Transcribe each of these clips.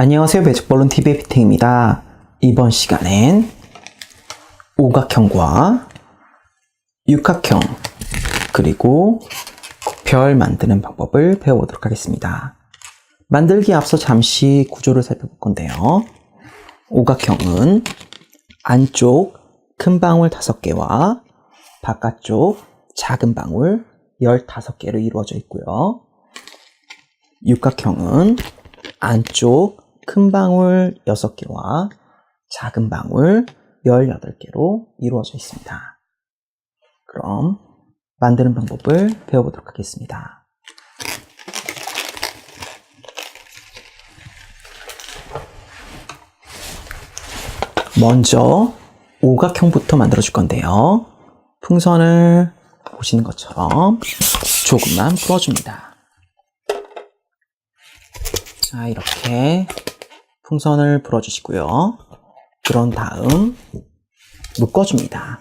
안녕하세요. 매직볼론 TV의 피팅입니다. 이번 시간엔 오각형과 육각형 그리고 별 만드는 방법을 배워보도록 하겠습니다. 만들기 앞서 잠시 구조를 살펴볼 건데요. 오각형은 안쪽 큰 방울 5개와 바깥쪽 작은 방울 15개로 이루어져 있고요. 육각형은 안쪽 큰 방울 6개와 작은 방울 18개로 이루어져 있습니다. 그럼 만드는 방법을 배워보도록 하겠습니다. 먼저 오각형부터 만들어 줄 건데요. 풍선을 보시는 것처럼 조금만 풀어줍니다. 자, 이렇게 풍선을 불어주시고요. 그런 다음 묶어줍니다.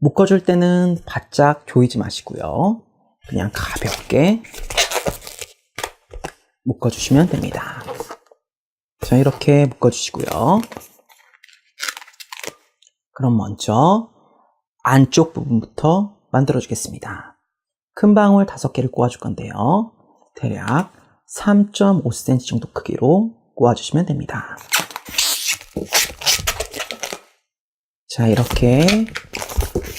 묶어줄 때는 바짝 조이지 마시고요. 그냥 가볍게 묶어주시면 됩니다. 자, 이렇게 묶어주시고요. 그럼 먼저 안쪽 부분부터 만들어주겠습니다. 큰 방울 5개를 꼬아줄 건데요. 대략 3.5cm 정도 크기로 꼬아주시면 됩니다. 자, 이렇게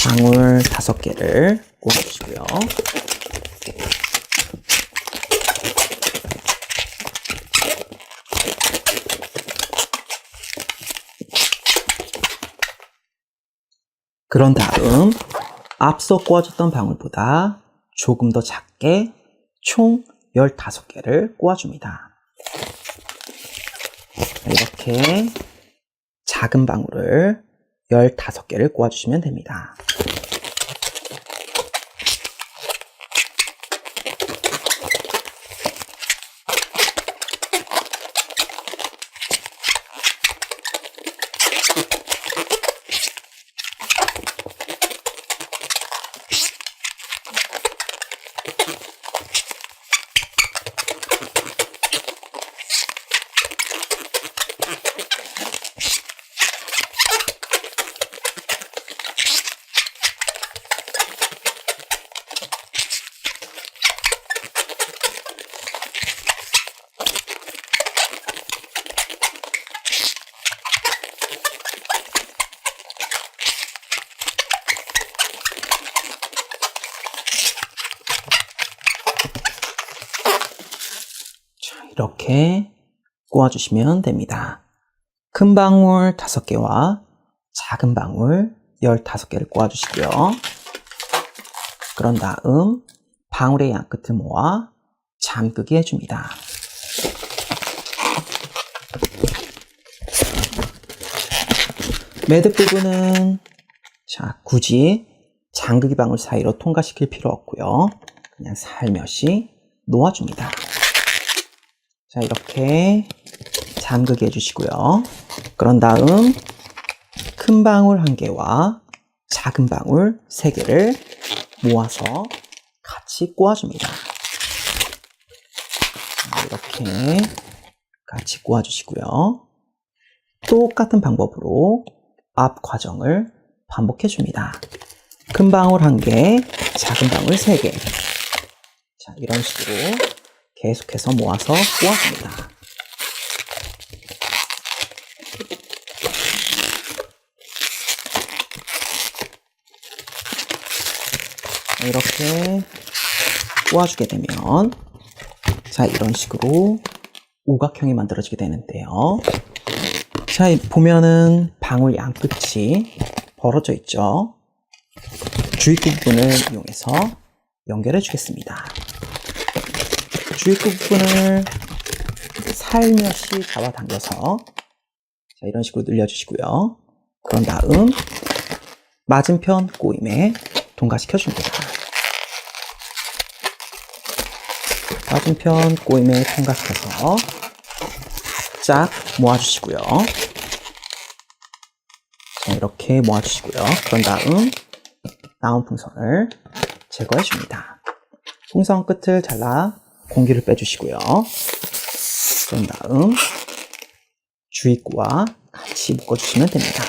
방울 5개를 꼬아주시고요. 그런 다음 앞서 꼬아줬던 방울보다 조금 더 작게 총 15개를 꼬아줍니다. 이렇게 작은 방울을 15개를 꼬아주시면 됩니다. 이렇게 꼬아주시면 됩니다. 큰 방울 5개와 작은 방울 15개를 꼬아주시고요. 그런 다음 방울의 양 끝을 모아 잠그게 해줍니다. 매듭 부분은 자 굳이 잠그기 방울 사이로 통과시킬 필요 없고요. 그냥 살며시 놓아줍니다. 자, 이렇게 잠그게 해주시고요. 그런 다음 큰 방울 한 개와 작은 방울 세 개를 모아서 같이 꼬아줍니다. 자, 이렇게 같이 꼬아주시고요. 똑같은 방법으로 앞 과정을 반복해 줍니다. 큰 방울 한 개, 작은 방울 세 개. 자, 이런 식으로 계속해서 모아서 꼬아줍니다. 이렇게 꼬아주게 되면 자 이런 식으로 오각형이 만들어지게 되는데요. 자 보면은 방울 양 끝이 벌어져 있죠. 주입구 부분을 이용해서 연결해 주겠습니다. 주입구 부분을 살며시 잡아당겨서 자, 이런 식으로 늘려주시고요. 그런 다음 맞은편 꼬임에 동가시켜 줍니다. 맞은편 꼬임에 통과시켜서 바짝 모아주시고요. 자, 이렇게 모아주시고요. 그런 다음 나온 풍선을 제거해 줍니다. 풍선 끝을 잘라 공기를 빼주시고요. 그런 다음 주입구와 같이 묶어주시면 됩니다.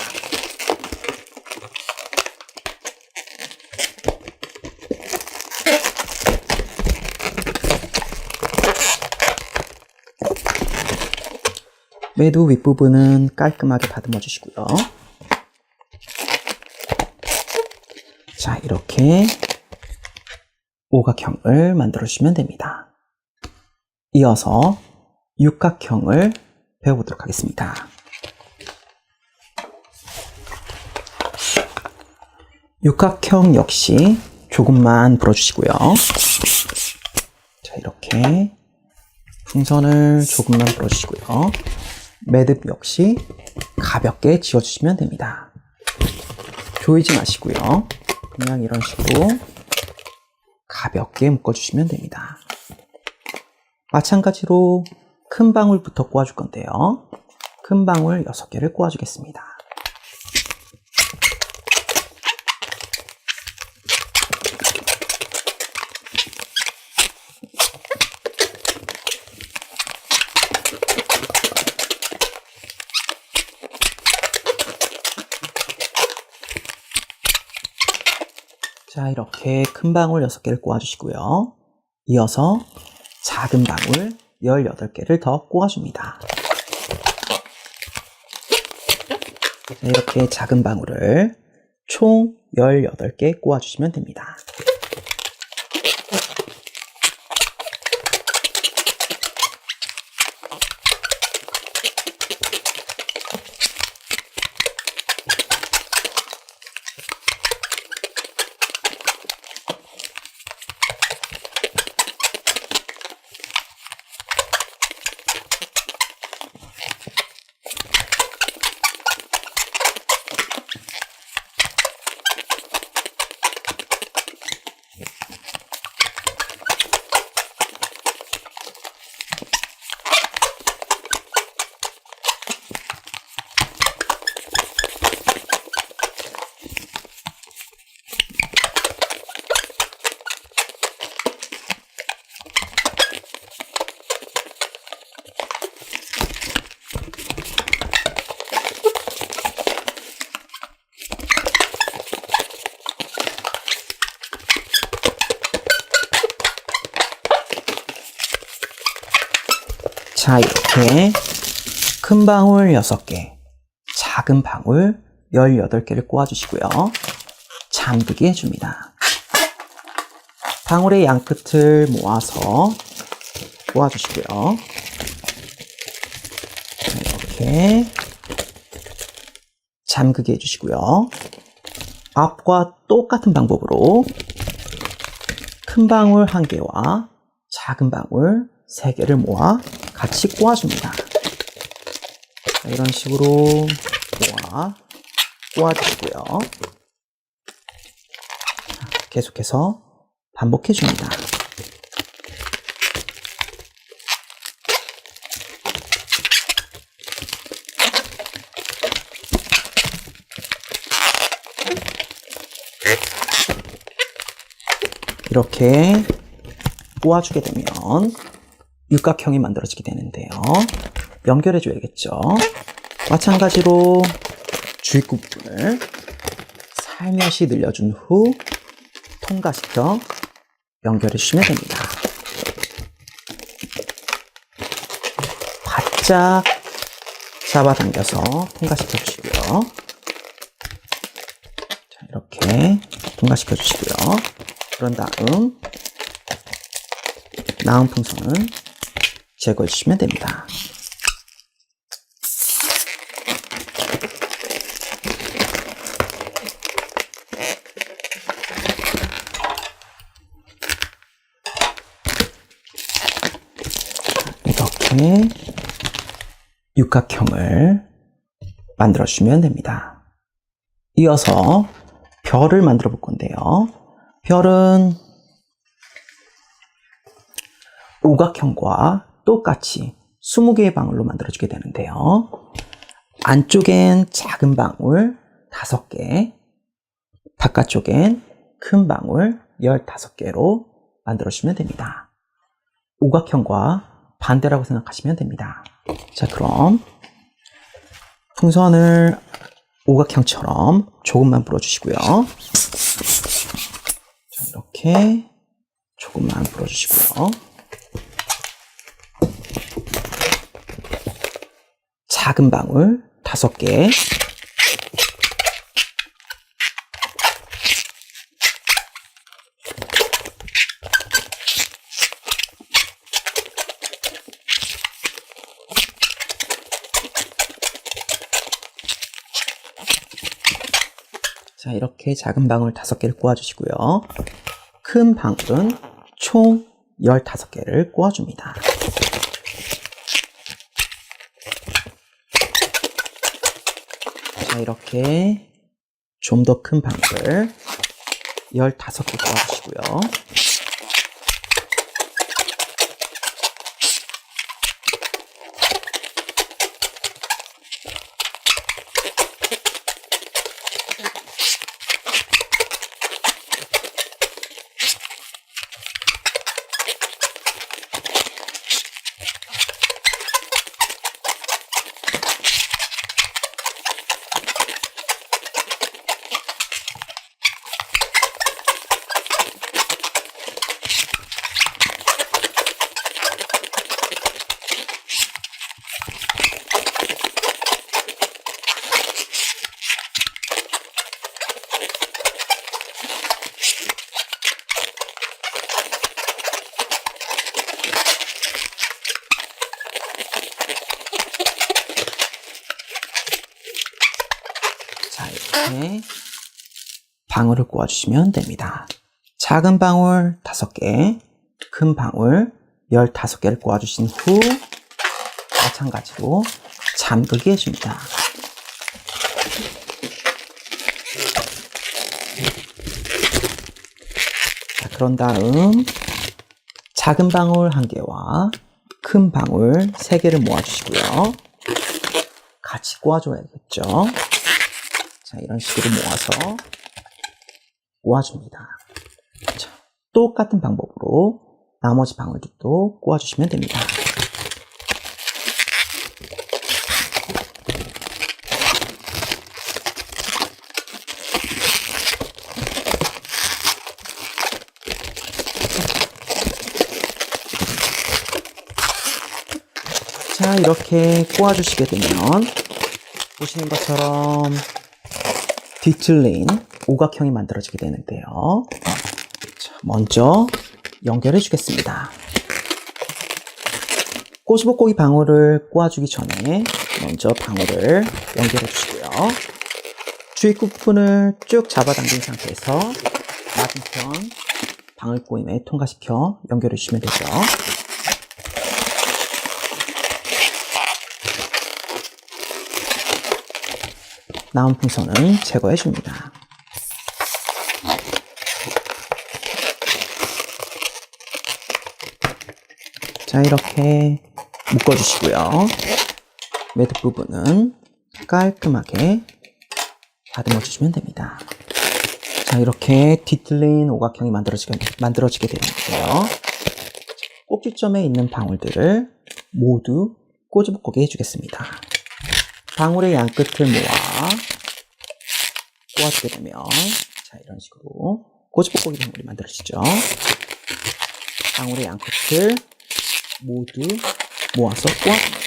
매도 윗부분은 깔끔하게 다듬어 주시고요. 자, 이렇게 오각형을 만들어 주시면 됩니다. 이어서 육각형을 배워보도록 하겠습니다. 육각형 역시 조금만 불어주시고요. 자, 이렇게 풍선을 조금만 불어주시고요. 매듭 역시 가볍게 지어주시면 됩니다. 조이지 마시고요. 그냥 이런 식으로 가볍게 묶어주시면 됩니다. 마찬가지로 큰 방울부터 꼬아줄 건데요. 큰 방울 6개를 꼬아주겠습니다. 자, 이렇게 큰 방울 6개를 꼬아주시고요. 이어서 작은 방울 18개를 더 꼬아줍니다. 자, 이렇게 작은 방울을 총 18개 꼬아주시면 됩니다. 자, 이렇게 큰 방울 6개, 작은 방울 18개를 꼬아주시고요. 잠그게 해줍니다. 방울의 양 끝을 모아서 꼬아주시고요. 자, 이렇게 잠그게 해주시고요. 앞과 똑같은 방법으로 큰 방울 1개와 작은 방울 3개를 모아 같이 꼬아줍니다. 자, 이런 식으로 모아 꼬아주시고요. 자, 계속해서 반복해줍니다. 이렇게 꼬아주게 되면 육각형이 만들어지게 되는데요. 연결해 줘야겠죠. 마찬가지로 주입구 부분을 살며시 늘려준 후 통과시켜 연결해 주시면 됩니다. 바짝 잡아당겨서 통과시켜 주시고요. 자, 이렇게 통과시켜 주시고요. 그런 다음 나온 풍선은 제거해 주시면 됩니다. 이렇게 육각형을 만들어 주시면 됩니다. 이어서 별을 만들어 볼 건데요. 별은 오각형과 똑같이 20개의 방울로 만들어주게 되는데요. 안쪽엔 작은 방울 5개, 바깥쪽엔 큰 방울 15개로 만들어주시면 됩니다. 오각형과 반대라고 생각하시면 됩니다. 자, 그럼 풍선을 오각형처럼 조금만 불어주시고요. 자, 이렇게 조금만 불어주시고요. 작은 방울 다섯 개. 자, 이렇게 작은 방울 다섯 개를 꼬아주시고요. 큰 방울은 총 15개를 꼬아줍니다. 이렇게 좀 더 큰 방울 15개 꼬아주시고요. 자, 이렇게 방울을 꼬아주시면 됩니다. 작은 방울 5개, 큰 방울 15개를 꼬아주신 후 마찬가지로 잠그게 해줍니다. 자, 그런 다음 작은 방울 1개와 큰 방울 3개를 모아주시고요. 같이 꼬아줘야겠죠. 자, 이런 식으로 모아서 모아줍니다. 자, 똑같은 방법으로 나머지 방울들도 꼬아주시면 됩니다. 자, 이렇게 꼬아주시게 되면 보시는 것처럼 뒤틀린 오각형이 만들어지게 되는데요. 자, 먼저 연결해 주겠습니다. 꼬시복고기 방울을 꼬아주기 전에 먼저 방울을 연결해 주시고요. 주입구 부분을 쭉 잡아당긴 상태에서 맞은편 방울 꼬임에 통과시켜 연결해 주시면 되죠. 나온 풍선은 제거해 줍니다. 자, 이렇게 묶어주시고요. 매듭 부분은 깔끔하게 다듬어 주시면 됩니다. 자, 이렇게 뒤틀린 오각형이 만들어지게, 만들어지게 되는데요. 꼭지점에 있는 방울들을 모두 꼬집어보게 해주겠습니다. 방울의 양 끝을 모아 꼬아주게 되면 자 이런 식으로 꼬집꼬기 방울이 만들어지죠. 방울의 양 끝을 모두 모아서 꼬아줍니다.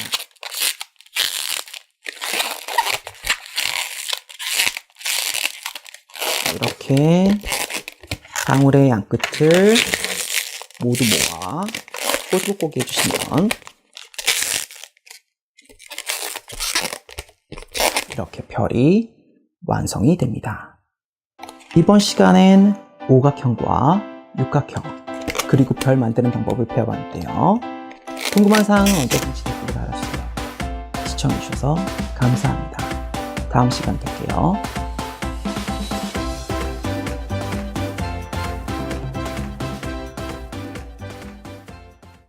자, 이렇게 방울의 양 끝을 모두 모아 꼬집꼬기 해주시면 이렇게 별이 완성이 됩니다. 이번 시간엔 오각형과 육각형 그리고 별 만드는 방법을 배워봤는데요. 궁금한 사항은 언제든지 댓글로 달아주세요. 시청해주셔서 감사합니다. 다음 시간 뵐게요.